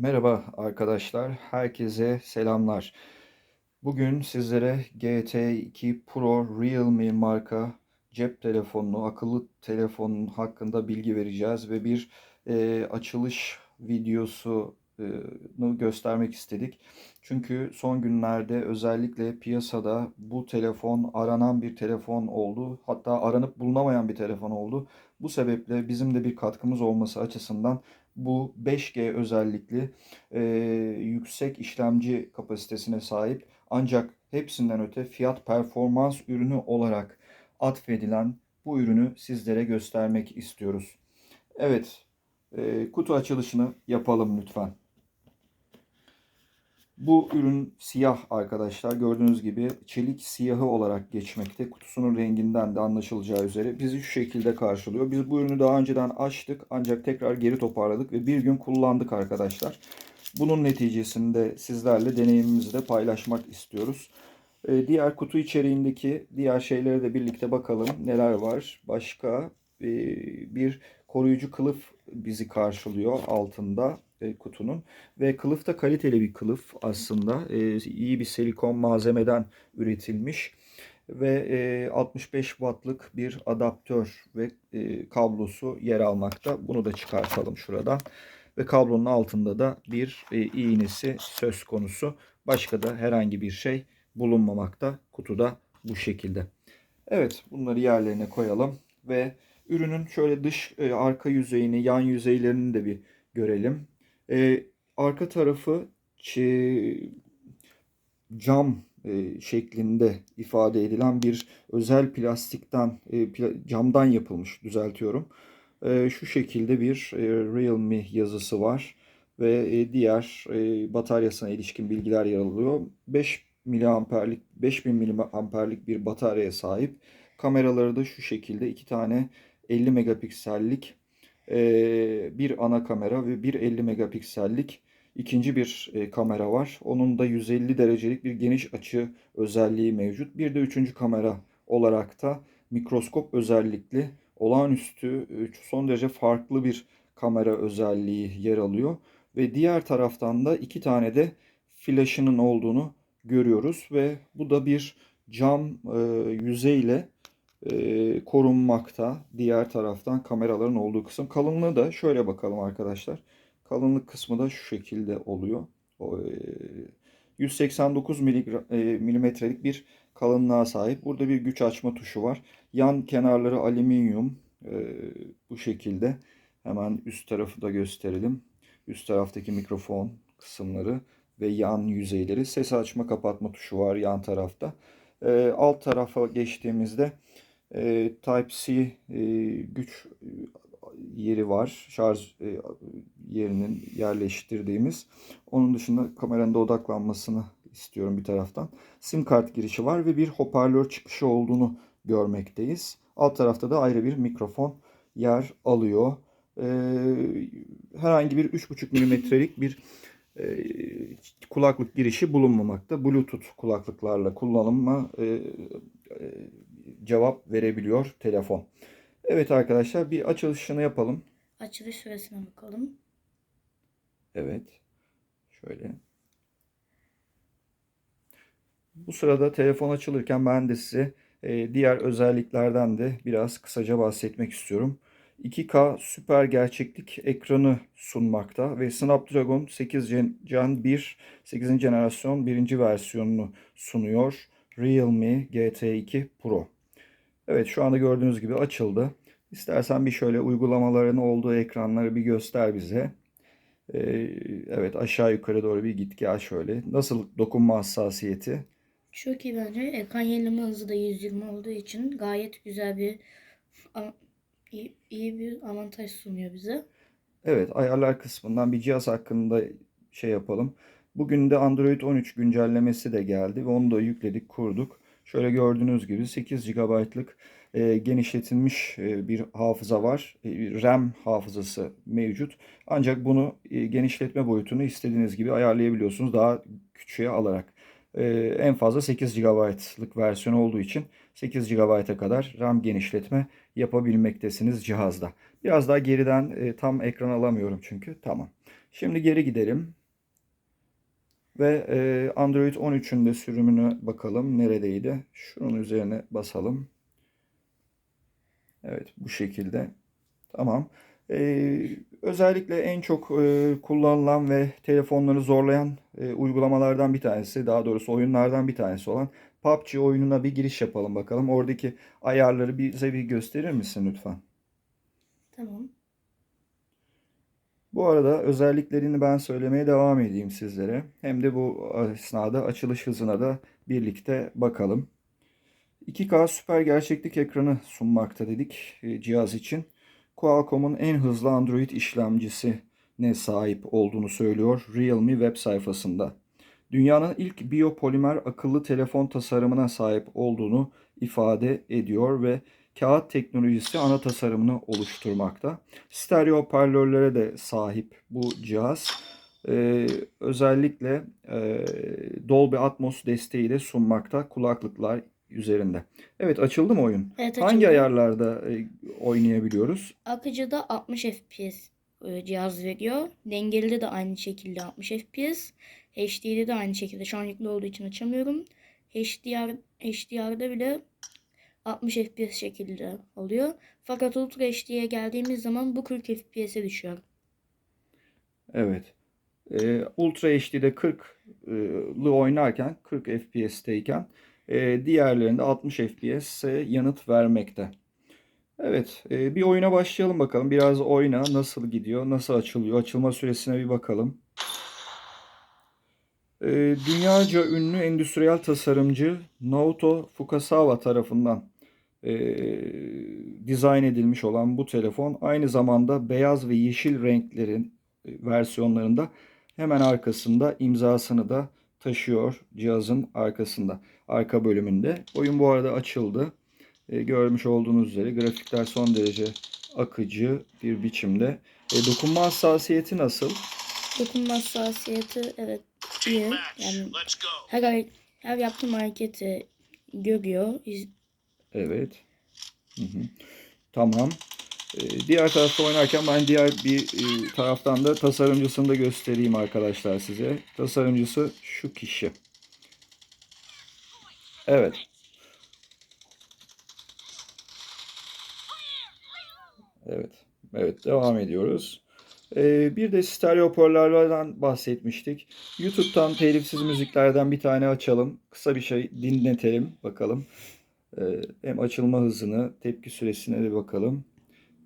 Merhaba arkadaşlar, herkese selamlar. Bugün sizlere GT2 Pro Realme marka cep telefonunu, akıllı telefonun hakkında bilgi vereceğiz ve bir e, açılış videosunu göstermek istedik. Çünkü son günlerde özellikle piyasada bu telefon aranan bir telefon oldu. Hatta aranıp bulunamayan bir telefon oldu. Bu sebeple bizim de bir katkımız olması açısından bu 5G özellikli e, yüksek işlemci kapasitesine sahip ancak hepsinden öte fiyat performans ürünü olarak atfedilen bu ürünü sizlere göstermek istiyoruz. Evet, e, kutu açılışını yapalım lütfen. Bu ürün siyah arkadaşlar. Gördüğünüz gibi çelik siyahı olarak geçmekte. Kutusunun renginden de anlaşılacağı üzere bizi şu şekilde karşılıyor. Biz bu ürünü daha önceden açtık ancak tekrar geri toparladık ve bir gün kullandık arkadaşlar. Bunun neticesinde sizlerle deneyimimizi de paylaşmak istiyoruz. Ee, diğer kutu içeriğindeki diğer şeylere de birlikte bakalım neler var. Başka e, bir koruyucu kılıf bizi karşılıyor altında e, kutunun. Ve kılıf da kaliteli bir kılıf aslında. E, iyi bir silikon malzemeden üretilmiş. Ve e, 65 wattlık bir adaptör ve e, kablosu yer almakta. Bunu da çıkartalım şuradan. Ve kablonun altında da bir e, iğnesi söz konusu. Başka da herhangi bir şey bulunmamakta. Kutuda bu şekilde. Evet bunları yerlerine koyalım. Ve ürünün şöyle dış e, arka yüzeyini, yan yüzeylerini de bir görelim. E, arka tarafı cam e, şeklinde ifade edilen bir özel plastikten, e, camdan yapılmış düzeltiyorum. E, şu şekilde bir e, Realme yazısı var ve e, diğer e, bataryasına ilişkin bilgiler yer alıyor. 5 miliamperlik 5000 miliamperlik bir bataryaya sahip. Kameraları da şu şekilde iki tane 50 megapiksellik bir ana kamera ve bir 50 megapiksellik ikinci bir kamera var. Onun da 150 derecelik bir geniş açı özelliği mevcut. Bir de üçüncü kamera olarak da mikroskop özellikli olağanüstü son derece farklı bir kamera özelliği yer alıyor. Ve diğer taraftan da iki tane de flaşının olduğunu görüyoruz ve bu da bir cam yüzeyle e, korunmakta. Diğer taraftan kameraların olduğu kısım. Kalınlığı da şöyle bakalım arkadaşlar. Kalınlık kısmı da şu şekilde oluyor. O, e, 189 e, milimetrelik bir kalınlığa sahip. Burada bir güç açma tuşu var. Yan kenarları alüminyum e, bu şekilde. Hemen üst tarafı da gösterelim. Üst taraftaki mikrofon kısımları ve yan yüzeyleri. Ses açma kapatma tuşu var yan tarafta. E, alt tarafa geçtiğimizde e, Type-C e, güç e, yeri var. Şarj e, yerinin yerleştirdiğimiz. Onun dışında kameranın da odaklanmasını istiyorum bir taraftan. SIM kart girişi var ve bir hoparlör çıkışı olduğunu görmekteyiz. Alt tarafta da ayrı bir mikrofon yer alıyor. E, herhangi bir 3,5 milimetrelik bir e, kulaklık girişi bulunmamakta. Bluetooth kulaklıklarla kullanılma e, e, cevap verebiliyor telefon. Evet arkadaşlar bir açılışını yapalım. Açılış süresine bakalım. Evet. Şöyle. Bu sırada telefon açılırken ben de size e, diğer özelliklerden de biraz kısaca bahsetmek istiyorum. 2K süper gerçeklik ekranı sunmakta ve Snapdragon 8 Gen 1 8. jenerasyon 1. versiyonunu sunuyor. Realme GT2 Pro. Evet şu anda gördüğünüz gibi açıldı. İstersen bir şöyle uygulamaların olduğu ekranları bir göster bize. Ee, evet aşağı yukarı doğru bir git gel şöyle. Nasıl dokunma hassasiyeti? Çok iyi bence. Ekran yenileme hızı da 120 olduğu için gayet güzel bir iyi, iyi bir avantaj sunuyor bize. Evet ayarlar kısmından bir cihaz hakkında şey yapalım. Bugün de Android 13 güncellemesi de geldi ve onu da yükledik kurduk. Şöyle gördüğünüz gibi 8 GB'lık e, genişletilmiş e, bir hafıza var. E, RAM hafızası mevcut. Ancak bunu e, genişletme boyutunu istediğiniz gibi ayarlayabiliyorsunuz daha küçüğe alarak. E, en fazla 8 GB'lık versiyon olduğu için 8 GB'a kadar RAM genişletme yapabilmektesiniz cihazda. Biraz daha geriden e, tam ekran alamıyorum çünkü. Tamam. Şimdi geri gidelim. Ve e, Android 13'ün de sürümüne bakalım. Neredeydi? Şunun üzerine basalım. Evet bu şekilde. Tamam. Ee, özellikle en çok e, kullanılan ve telefonları zorlayan e, uygulamalardan bir tanesi, daha doğrusu oyunlardan bir tanesi olan PUBG oyununa bir giriş yapalım bakalım. Oradaki ayarları bize bir gösterir misin lütfen? Tamam. Bu arada özelliklerini ben söylemeye devam edeyim sizlere. Hem de bu esnada açılış hızına da birlikte bakalım. 2K süper gerçeklik ekranı sunmakta dedik e, cihaz için. Qualcomm'un en hızlı Android işlemcisine sahip olduğunu söylüyor Realme web sayfasında. Dünyanın ilk biyopolimer akıllı telefon tasarımına sahip olduğunu ifade ediyor ve kağıt teknolojisi ana tasarımını oluşturmakta. Stereo hoparlörlere de sahip bu cihaz. Ee, özellikle e, Dolby Atmos desteği de sunmakta kulaklıklar üzerinde. Evet açıldı mı oyun? Evet Hangi açıldı. ayarlarda e, oynayabiliyoruz? Akıcıda 60 FPS e, cihaz veriyor. Dengeli de aynı şekilde 60 FPS. HD'de de aynı şekilde. Şu an yüklü olduğu için açamıyorum. HDR, HDR'da bile 60 FPS şekilde oluyor. Fakat Ultra HD'ye geldiğimiz zaman bu 40 FPS'e düşüyor. Evet. Ee, Ultra HD'de 40'lı oynarken 40 FPS'teyken e, diğerlerinde 60 FPS'e yanıt vermekte. Evet, e, bir oyuna başlayalım bakalım. Biraz oyna nasıl gidiyor, nasıl açılıyor, açılma süresine bir bakalım. E, dünyaca ünlü endüstriyel tasarımcı Naoto Fukasawa tarafından e, dizayn edilmiş olan bu telefon aynı zamanda beyaz ve yeşil renklerin e, versiyonlarında hemen arkasında imzasını da taşıyor cihazın arkasında, arka bölümünde. Oyun bu arada açıldı. E, görmüş olduğunuz üzere grafikler son derece akıcı bir biçimde. E, dokunma hassasiyeti nasıl? Dokunma hassasiyeti evet iyi. Yani her, her yaptığım hareketi görüyor. iz- Evet. Hı hı. Tamam. Ee, diğer tarafta oynarken ben diğer bir e, taraftan da tasarımcısını da göstereyim arkadaşlar size. Tasarımcısı şu kişi. Evet. Evet. Evet devam ediyoruz. Ee, bir de stereo hoparlörlerden bahsetmiştik. YouTube'dan telifsiz müziklerden bir tane açalım. Kısa bir şey dinletelim bakalım. Ee, hem açılma hızını, tepki süresine de bakalım.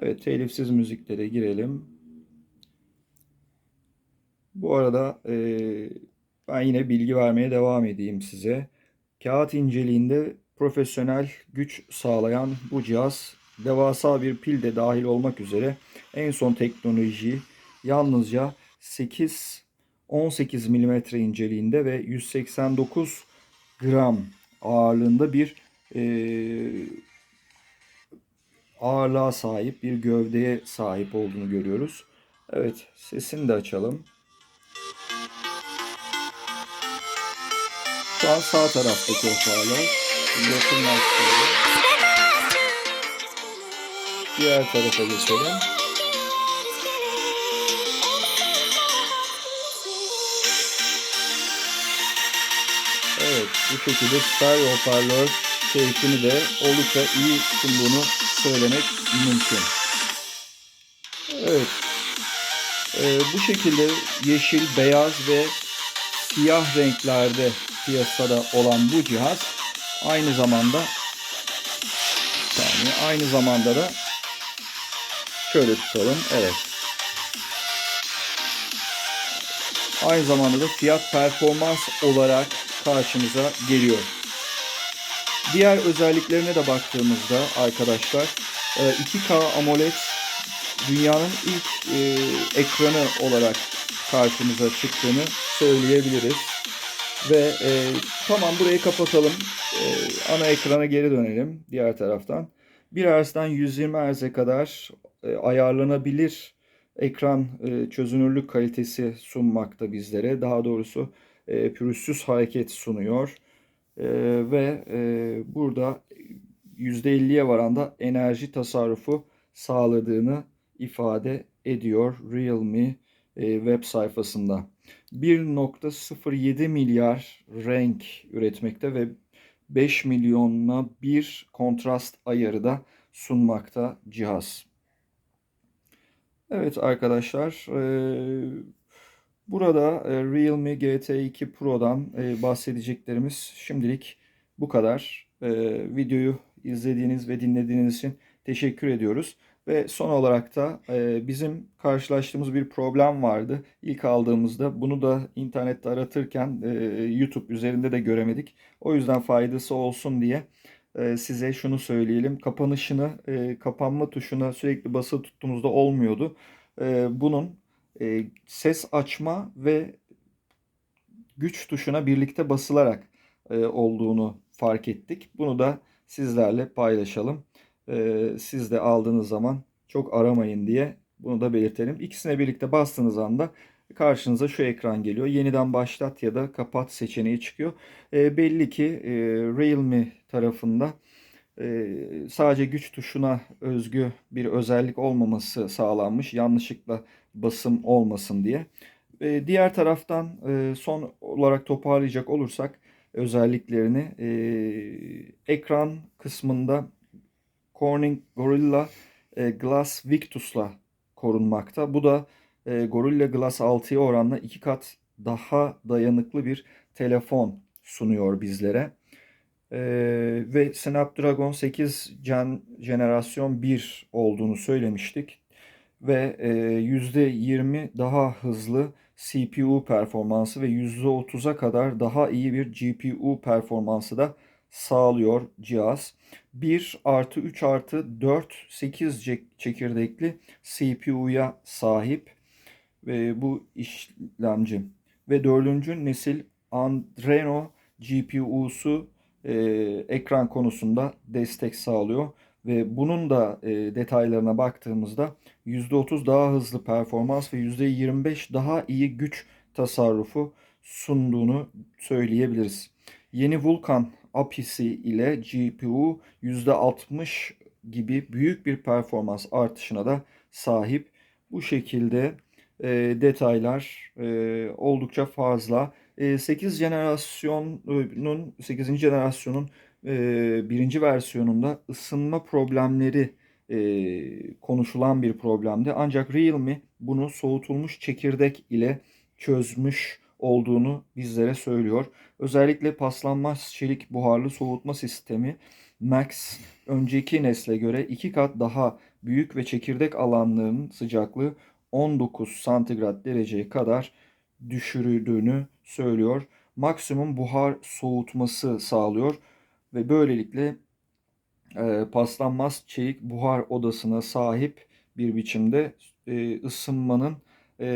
Evet, telifsiz müziklere girelim. Bu arada e, ben yine bilgi vermeye devam edeyim size. Kağıt inceliğinde profesyonel güç sağlayan bu cihaz devasa bir pil de dahil olmak üzere en son teknolojiyi yalnızca 8 18 mm inceliğinde ve 189 gram ağırlığında bir e, ağırlığa sahip bir gövdeye sahip olduğunu görüyoruz. Evet, sesini de açalım. Şu an sağ taraftaki hoparlör. Yakınlaştıralım. Diğer tarafa geçelim. Evet, bu şekilde stereo hoparlör keyfini de oldukça iyi sunduğunu söylemek mümkün. Evet, Ee, bu şekilde yeşil, beyaz ve siyah renklerde piyasada olan bu cihaz aynı zamanda yani aynı zamanda da şöyle tutalım. Evet. Aynı zamanda da fiyat performans olarak karşımıza geliyor. Diğer özelliklerine de baktığımızda arkadaşlar e, 2K AMOLED dünyanın ilk e, ekranı olarak karşımıza çıktığını söyleyebiliriz. Ve e, tamam burayı kapatalım. E, ana ekrana geri dönelim diğer taraftan. 1 Hz'den 120 Hz'e kadar e, ayarlanabilir ekran e, çözünürlük kalitesi sunmakta bizlere. Daha doğrusu e, pürüzsüz hareket sunuyor. E, ve e, burada %50'ye varan da enerji tasarrufu sağladığını ifade ediyor Realme e, web sayfasında. 1.07 milyar renk üretmekte ve 5 milyonla bir kontrast ayarı da sunmakta cihaz. Evet arkadaşlar, e, burada e, Realme GT2 Pro'dan e, bahsedeceklerimiz şimdilik bu kadar. E, videoyu izlediğiniz ve dinlediğiniz için teşekkür ediyoruz. Ve son olarak da bizim karşılaştığımız bir problem vardı. İlk aldığımızda bunu da internette aratırken YouTube üzerinde de göremedik. O yüzden faydası olsun diye size şunu söyleyelim. Kapanışını, kapanma tuşuna sürekli basılı tuttuğumuzda olmuyordu. Bunun e, ses açma ve güç tuşuna birlikte basılarak e, olduğunu fark ettik. Bunu da sizlerle paylaşalım. E, siz de aldığınız zaman çok aramayın diye bunu da belirtelim. İkisine birlikte bastığınız anda karşınıza şu ekran geliyor. Yeniden başlat ya da kapat seçeneği çıkıyor. E, belli ki e, Realme tarafında sadece güç tuşuna özgü bir özellik olmaması sağlanmış. Yanlışlıkla basım olmasın diye. E, diğer taraftan e, son olarak toparlayacak olursak özelliklerini e, ekran kısmında Corning Gorilla e, Glass Victus'la korunmakta. Bu da Gorilla Glass 6'ya oranla iki kat daha dayanıklı bir telefon sunuyor bizlere. E, ve Snapdragon 8 Gen jenerasyon 1 olduğunu söylemiştik. Ve e, %20 daha hızlı CPU performansı ve %30'a kadar daha iyi bir GPU performansı da sağlıyor cihaz. 1 artı 3 artı 4 8 çekirdekli CPU'ya sahip ve bu işlemci ve dördüncü nesil Adreno GPU'su e, ekran konusunda destek sağlıyor ve bunun da e, detaylarına baktığımızda %30 daha hızlı performans ve %25 daha iyi güç tasarrufu sunduğunu söyleyebiliriz. Yeni Vulkan API'si ile GPU %60 gibi büyük bir performans artışına da sahip. Bu şekilde e, detaylar e, oldukça fazla. E, 8 jenerasyonun 8. jenerasyonun e, birinci versiyonunda ısınma problemleri e, konuşulan bir problemdi. Ancak Realme bunu soğutulmuş çekirdek ile çözmüş olduğunu bizlere söylüyor. Özellikle paslanmaz çelik buharlı soğutma sistemi Max önceki nesle göre iki kat daha büyük ve çekirdek alanlarının sıcaklığı 19 santigrat dereceye kadar düşürüldüğünü söylüyor. Maksimum buhar soğutması sağlıyor ve böylelikle e, paslanmaz çelik buhar odasına sahip bir biçimde e, ısınmanın e,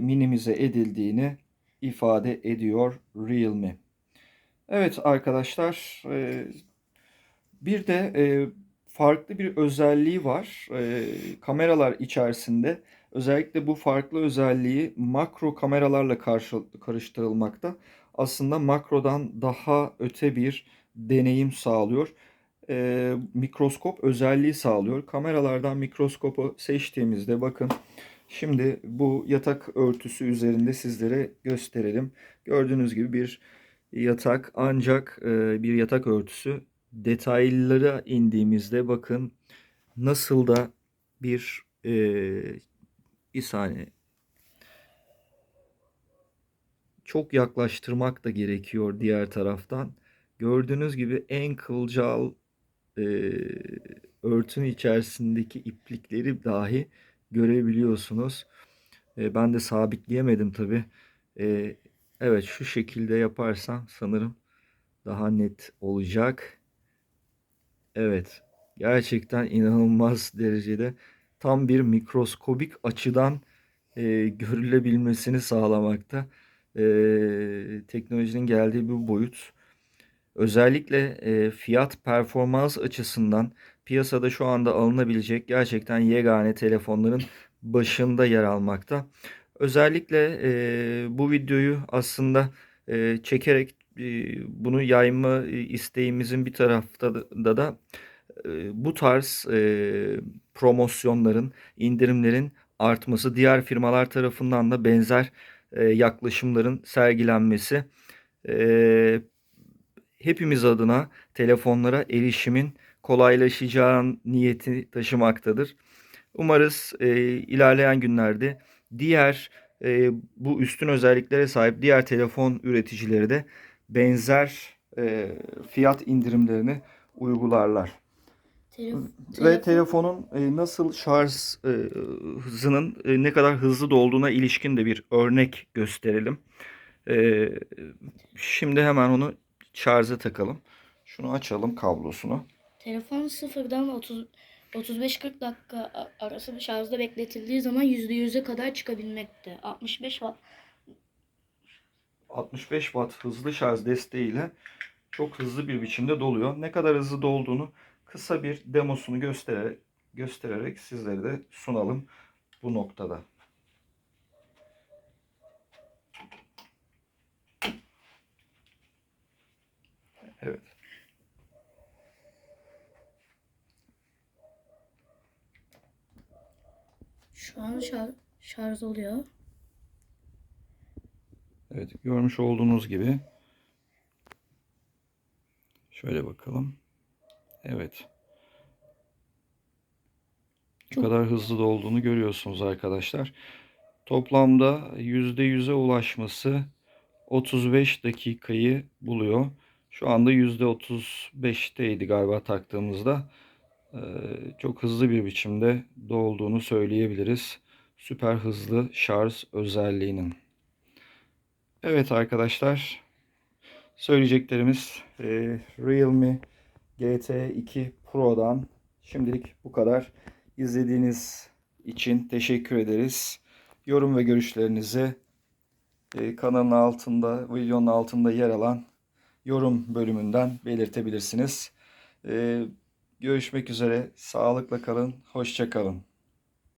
minimize edildiğini ifade ediyor Realme. Evet arkadaşlar e, bir de e, farklı bir özelliği var. E, kameralar içerisinde özellikle bu farklı özelliği makro kameralarla karşı, karıştırılmakta. Aslında makrodan daha öte bir deneyim sağlıyor. E, mikroskop özelliği sağlıyor. Kameralardan mikroskopu seçtiğimizde bakın Şimdi bu yatak örtüsü üzerinde sizlere gösterelim. Gördüğünüz gibi bir yatak ancak e, bir yatak örtüsü. Detaylara indiğimizde bakın nasıl da bir e, bir saniye çok yaklaştırmak da gerekiyor diğer taraftan. Gördüğünüz gibi en kılcal e, örtünün içerisindeki iplikleri dahi görebiliyorsunuz. E, ben de sabitleyemedim tabi. E, evet şu şekilde yaparsam sanırım daha net olacak. Evet gerçekten inanılmaz derecede tam bir mikroskobik açıdan e, görülebilmesini sağlamakta. E, teknolojinin geldiği bu boyut. Özellikle e, fiyat performans açısından piyasada şu anda alınabilecek gerçekten yegane telefonların başında yer almakta. Özellikle e, bu videoyu aslında e, çekerek bunu yayma isteğimizin bir tarafta da, da e, bu tarz e, promosyonların, indirimlerin artması, diğer firmalar tarafından da benzer e, yaklaşımların sergilenmesi e, hepimiz adına telefonlara erişimin kolaylaşacağı niyeti taşımaktadır. Umarız e, ilerleyen günlerde diğer e, bu üstün özelliklere sahip diğer telefon üreticileri de benzer e, fiyat indirimlerini uygularlar. Telef- Ve telefon- telefonun e, nasıl şarj e, hızının e, ne kadar hızlı dolduğuna ilişkin de bir örnek gösterelim. E, Şimdi hemen onu şarja takalım. Şunu açalım kablosunu. Telefon sıfırdan 30 35-40 dakika arası şarjda bekletildiği zaman %100'e kadar çıkabilmekte. 65 watt 65 watt hızlı şarj desteğiyle çok hızlı bir biçimde doluyor. Ne kadar hızlı dolduğunu kısa bir demosunu göstererek, göstererek sizlere de sunalım bu noktada. Evet. şu an şar- şarj oluyor. Evet, görmüş olduğunuz gibi. Şöyle bakalım. Evet. Ne Çok- kadar hızlı dolduğunu görüyorsunuz arkadaşlar. Toplamda %100'e ulaşması 35 dakikayı buluyor. Şu anda %35'teydi galiba taktığımızda. Ee, çok hızlı bir biçimde dolduğunu söyleyebiliriz. Süper hızlı şarj özelliğinin. Evet arkadaşlar. Söyleyeceklerimiz e, Realme GT2 Pro'dan şimdilik bu kadar. İzlediğiniz için teşekkür ederiz. Yorum ve görüşlerinizi e, kanalın altında, videonun altında yer alan yorum bölümünden belirtebilirsiniz. E, görüşmek üzere. Sağlıkla kalın. Hoşça kalın.